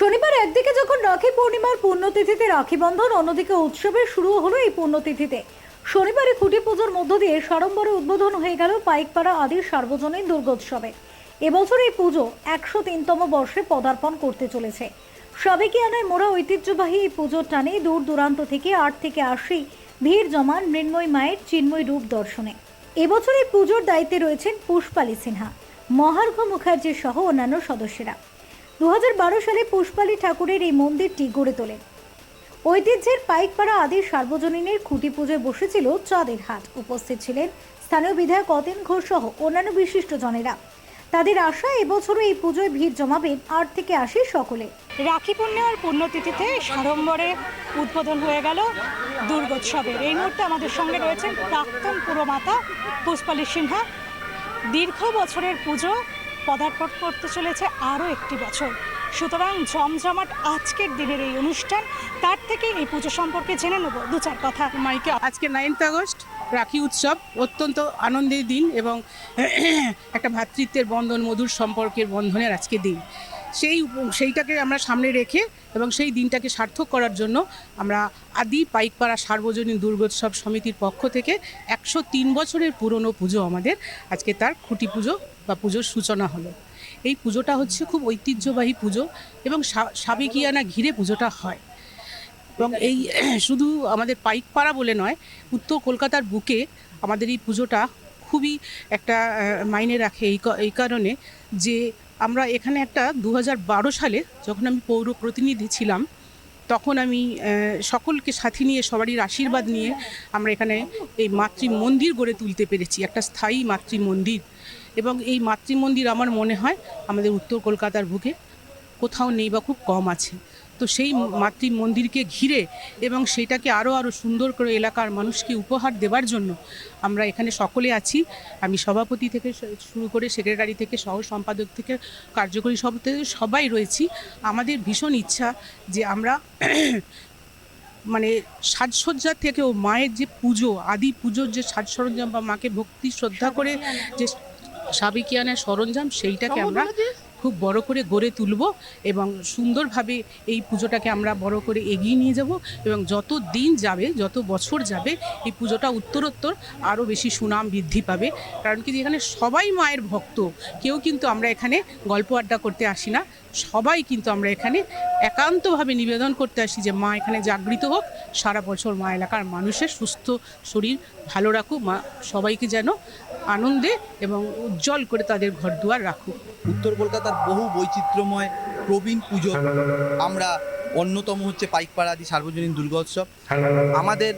শনিবার একদিকে যখন রাখি পূর্ণিমার পুণ্যতিথিতে রাখি বন্ধন, অন্যদিকে উৎসবের শুরু হলো এই পুণ্যতিথিতে। শনিবারে খুঁটি পুজোর মধ্য দিয়ে সাড়ম্বরে উদ্বোধন হয়ে গেল পাইকপাড়া আদি সার্বজনীন দুর্গোৎসবে। এবছর এই পুজো একশো তিনতম বর্ষে পদার্পণ করতে চলেছে। সাবেকিয়ানায় মোড়া ঐতিহ্যবাহী এই পুজোর টানে দূর দূরান্ত থেকে আট থেকে আশি ভিড় জমান মৃন্ময় মায়ের চিন্ময় রূপ দর্শনে। এবছর এই পুজোর দায়িত্বে রয়েছেন পুষ্পালী সিনহা, মহার্ঘ মুখার্জি সহ অন্যান্য সদস্যরা। দু হাজার বারো সালে পুষ্পালী ঠাকুরের এই মন্দিরটি গড়ে তোলেন ঐতিহ্যের পাইকপাড়া আদি সার্বজনীনের খুঁটি পুজোয় বসেছিল চাঁদের হাট। উপস্থিত ছিলেন স্থানীয় বিধায়ক অতীন ঘোষ সহ অন্যান্য বিশিষ্ট জনেরা। তাদের আশা, এবছরও এই পুজোয় ভিড় জমাবেন আট থেকে আশি সকলে। রাখি পূর্ণিমার পুণ্যতিথিতে সাড়ম্বরে উদ্বোধন হয়ে গেল দুর্গোৎসবের। এই মুহূর্তে আমাদের সঙ্গে রয়েছেন প্রাক্তন পুরমাতা পুষ্পালী সিনহা। দীর্ঘ বছরের পুজো পদার্পণ করতে চলেছে আরও একটি বছর। সুতরাং জমজমাট আজকের দিনের এই অনুষ্ঠান, তার থেকে এই পুজো সম্পর্কে জেনে নেব দু চার কথা। মাইকে, আজকে নাইনথ আগস্ট, রাখি উৎসব, অত্যন্ত আনন্দের দিন এবং একটা ভ্রাতৃত্বের বন্ধন, মধুর সম্পর্কের বন্ধনের আজকে দিন। সেই সেইটাকে আমরা সামনে রেখে এবং সেই দিনটাকে সার্থক করার জন্য আমরা আদি পাইকপাড়া সার্বজনীন দুর্গোৎসব সমিতির পক্ষ থেকে একশো তিন বছরের পুরনো পুজো আমাদের আজকে তার খুঁটি পুজো বা পুজোর সূচনা হলো। এই পুজোটা হচ্ছে খুব ঐতিহ্যবাহী পুজো এবং সাবেকিয়ানা ঘিরে পুজোটা হয়। এবং এই শুধু আমাদের পাইকপাড়া বলে নয়, উত্তর কলকাতার বুকে আমাদের এই পুজোটা খুবই একটা মাইনে রাখে এই কারণে যে আমরা এখানে একটা দু হাজার বারো সালে যখন আমি পৌর প্রতিনিধি ছিলাম, তখন আমি সকলকে সাথে নিয়ে, সবারই আশীর্বাদ নিয়ে আমরা এখানে এই মাতৃ মন্দির গড়ে তুলতে পেরেছি, একটা স্থায়ী মাতৃ মন্দির এবং এই মাতৃ মন্দির আমার মনে হয় আমাদের উত্তর কলকাতার বুকে কোথাও নেই বা খুব কম আছে। তো সেই মাতৃ মন্দিরকে ঘিরে এবং সেটাকে আরও আরও সুন্দর করে এলাকার মানুষকে উপহার দেওয়ার জন্য আমরা এখানে সকলে আছি। আমি সভাপতি থেকে শুরু করে সেক্রেটারি থেকে সহ সম্পাদক থেকে কার্যকরী সব থেকে সবাই রয়েছি। আমাদের ভীষণ ইচ্ছা যে আমরা মানে সাজসজ্জার থেকেও মায়ের যে পুজো আদি পুজোর যে সাজ সরঞ্জাম বা মাকে ভক্তি শ্রদ্ধা করে যে সাবিকিয়ানের সরঞ্জাম সেইটাকে আমরা খুব বড় করে গড়ে তুলব এবং সুন্দরভাবে এই পুজোটাকে আমরা বড় করে এগিয়ে নিয়ে যাব এবং যত দিন যাবে, যত বছর যাবে, এই পুজোটা উত্তরোত্তর আরও বেশি সুনাম বৃদ্ধি পাবে। কারণ কি, এখানে সবাই মায়ের ভক্ত, কেউ কিন্তু আমরা এখানে গল্প আড্ডা করতে আসি না। সবাই কিন্তু আমরা এখানে একান্তভাবে নিবেদন করতে আসি যে মা এখানে জাগৃত হোক। সারা বছর মা এলাকার মানুষের সুস্থ শরীর ভালো রাখুক। মা সবাইকে যেন আনন্দে এবং উজ্জ্বল করে তাদের ঘর দুয়ার রাখুক। উত্তর কলকাতার বহু বৈচিত্র্যময় প্রবীণ পুজো। আমরা অন্যতম হচ্ছে পাইকপাড়া আদি সার্বজনীন দুর্গোৎসব। আমাদের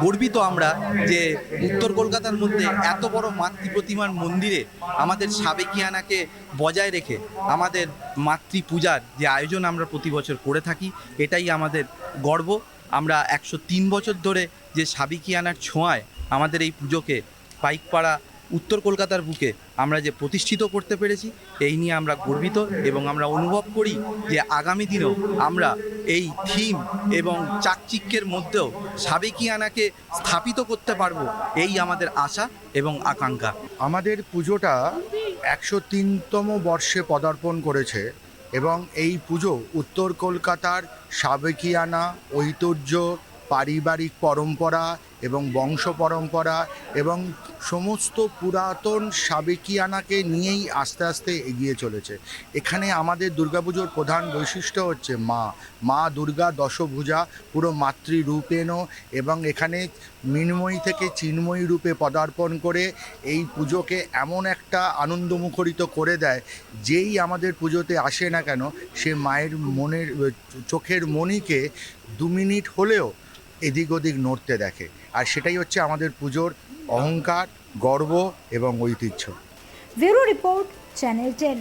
গর্বিত আমরা যে উত্তর কলকাতার মধ্যে এত বড় মাতৃ প্রতিমার মন্দিরে আমাদের সাবেকিয়ানাকে বজায় রেখে আমাদের মাতৃ পূজার যে আয়োজন আমরা প্রতি বছর করে থাকি, এটাই আমাদের গর্ব। আমরা একশো তিন বছর ধরে যে সাবিকিয়ানার ছোঁয়ায় আমাদের এই পুজোকে পাইকপাড়া উত্তর কলকাতার বুকে আমরা যে প্রতিষ্ঠিত করতে পেরেছি, এই নিয়ে আমরা গর্বিত এবং আমরা অনুভব করি যে আগামী দিনেও আমরা এই থিম এবং চাকচিক্যের মধ্যেও সাবেকিয়ানাকে স্থাপিত করতে পারব, এই আমাদের আশা এবং আকাঙ্ক্ষা। আমাদের পুজোটা একশো তিনতম বর্ষে পদার্পণ করেছে এবং এই পুজো উত্তর কলকাতার সাবেকিয়ানা, ঐতিহ্য, পারিবারিক পরম্পরা এবং বংশ পরম্পরা এবং সমস্ত পুরাতন সাবেকিয়ানাকে নিয়েই আস্তে আস্তে এগিয়ে চলেছে। এখানে আমাদের দুর্গাপুজোর প্রধান বৈশিষ্ট্য হচ্ছে মা। মা দুর্গা দশভুজা পুরো মাতৃরূপেণ এবং এখানে মৃন্ময়ী থেকে চিন্ময়ী রূপে পদার্পণ করে এই পুজোকে এমন একটা আনন্দমুখরিত করে দেয়, যেই আমাদের পুজোতে আসে না কেন, সে মায়ের মনের, চোখের মণিকে দু মিনিট হলেও এদিক ওদিক নড়তে দেখে। আর সেটাই হচ্ছে আমাদের পুজোর অহংকার, গর্ব এবং ঐতিহ্য। Report, channel ten.